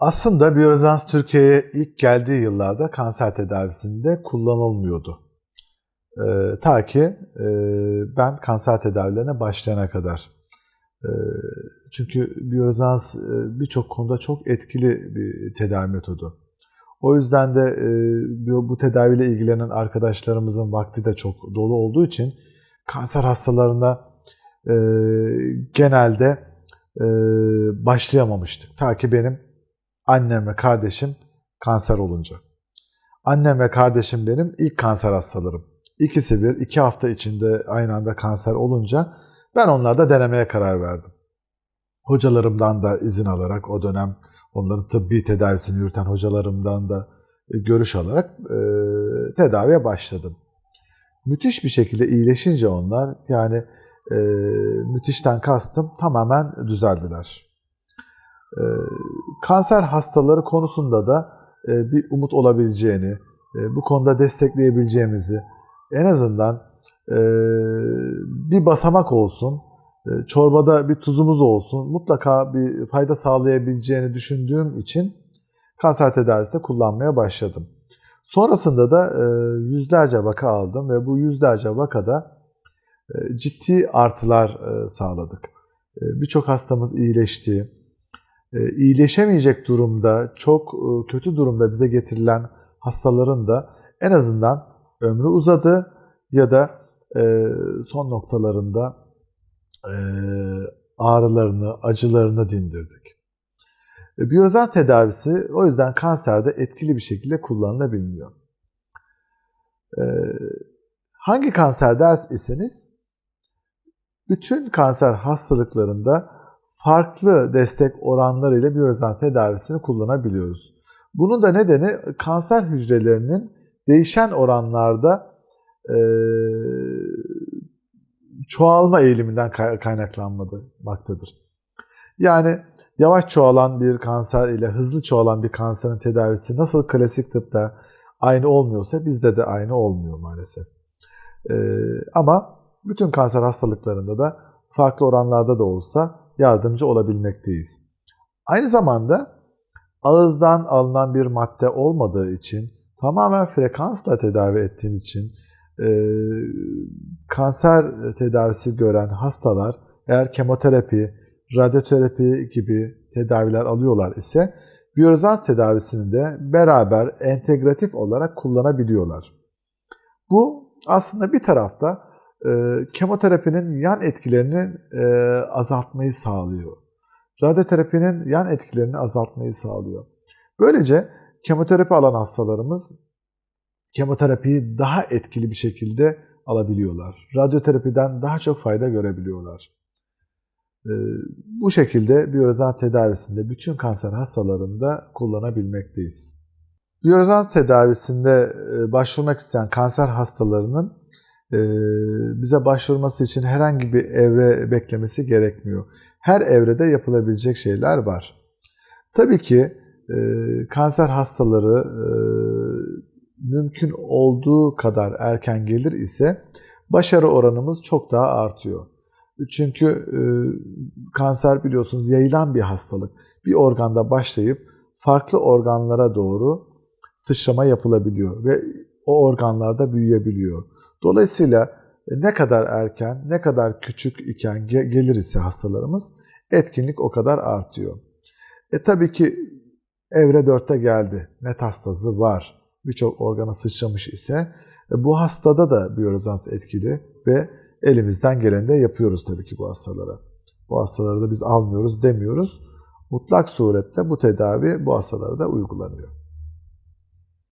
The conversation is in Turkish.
Aslında biyorezans Türkiye'ye ilk geldiği yıllarda kanser tedavisinde kullanılmıyordu. Ee, ta ki e, ben kanser tedavilerine başlayana kadar. Ee, çünkü biyorezans e, birçok konuda çok etkili bir tedavi metodu. O yüzden de e, bu tedaviyle ilgilenen arkadaşlarımızın vakti de çok dolu olduğu için kanser hastalarına e, genelde e, başlayamamıştık. Ta ki benim annem ve kardeşim kanser olunca. Annem ve kardeşim benim ilk kanser hastalarım. İkisi bir, iki hafta içinde aynı anda kanser olunca ben onlarda denemeye karar verdim. Hocalarımdan da izin alarak o dönem onların tıbbi tedavisini yürüten hocalarımdan da e, görüş alarak e, tedaviye başladım. Müthiş bir şekilde iyileşince onlar yani e, müthişten kastım tamamen düzeldiler. E, kanser hastaları konusunda da e, bir umut olabileceğini, e, bu konuda destekleyebileceğimizi, en azından e, bir basamak olsun, çorbada bir tuzumuz olsun, mutlaka bir fayda sağlayabileceğini düşündüğüm için kanser tedavisinde kullanmaya başladım. Sonrasında da yüzlerce vaka aldım ve bu yüzlerce vakada ciddi artılar sağladık. E, Birçok hastamız iyileşti. E, iyileşemeyecek durumda, çok e, kötü durumda bize getirilen hastaların da en azından ömrü uzadı ya da e, son noktalarında ağrılarını, acılarını dindirdik. Biyozan tedavisi o yüzden kanserde etkili bir şekilde kullanılabiliyor. Hangi kanser ders iseniz bütün kanser hastalıklarında farklı destek oranlarıyla biyozan tedavisini kullanabiliyoruz. Bunun da nedeni kanser hücrelerinin değişen oranlarda e, çoğalma eğiliminden kaynaklanmaktadır. Yani yavaş çoğalan bir kanser ile hızlı çoğalan bir kanserin tedavisi nasıl klasik tıpta aynı olmuyorsa bizde de aynı olmuyor maalesef. Ee, ama bütün kanser hastalıklarında da farklı oranlarda da olsa yardımcı olabilmekteyiz. Aynı zamanda ağızdan alınan bir madde olmadığı için tamamen frekansla tedavi ettiğimiz için e, kanser tedavisi gören hastalar eğer kemoterapi, radyoterapi gibi tedaviler alıyorlar ise biyorezans tedavisini de beraber entegratif olarak kullanabiliyorlar. Bu aslında bir tarafta e, kemoterapinin yan etkilerini e, azaltmayı sağlıyor. Radyoterapinin yan etkilerini azaltmayı sağlıyor. Böylece kemoterapi alan hastalarımız kemoterapiyi daha etkili bir şekilde alabiliyorlar. Radyoterapiden daha çok fayda görebiliyorlar. Ee, bu şekilde biyorezans tedavisinde bütün kanser hastalarında kullanabilmekteyiz. Biyorezans tedavisinde e, başvurmak isteyen kanser hastalarının e, bize başvurması için herhangi bir evre beklemesi gerekmiyor. Her evrede yapılabilecek şeyler var. Tabii ki e, kanser hastaları mümkün olduğu kadar erken gelir ise başarı oranımız çok daha artıyor. Çünkü e, kanser biliyorsunuz yayılan bir hastalık. Bir organda başlayıp farklı organlara doğru sıçrama yapılabiliyor ve o organlarda büyüyebiliyor. Dolayısıyla e, ne kadar erken, ne kadar küçük iken gelir ise hastalarımız etkinlik o kadar artıyor. E tabii ki evre 4'te geldi. Metastazı var birçok organa sıçramış ise e, bu hastada da biyorezans etkili ve elimizden geleni de yapıyoruz tabii ki bu hastalara. Bu hastaları da biz almıyoruz demiyoruz. Mutlak surette bu tedavi bu hastalara da uygulanıyor.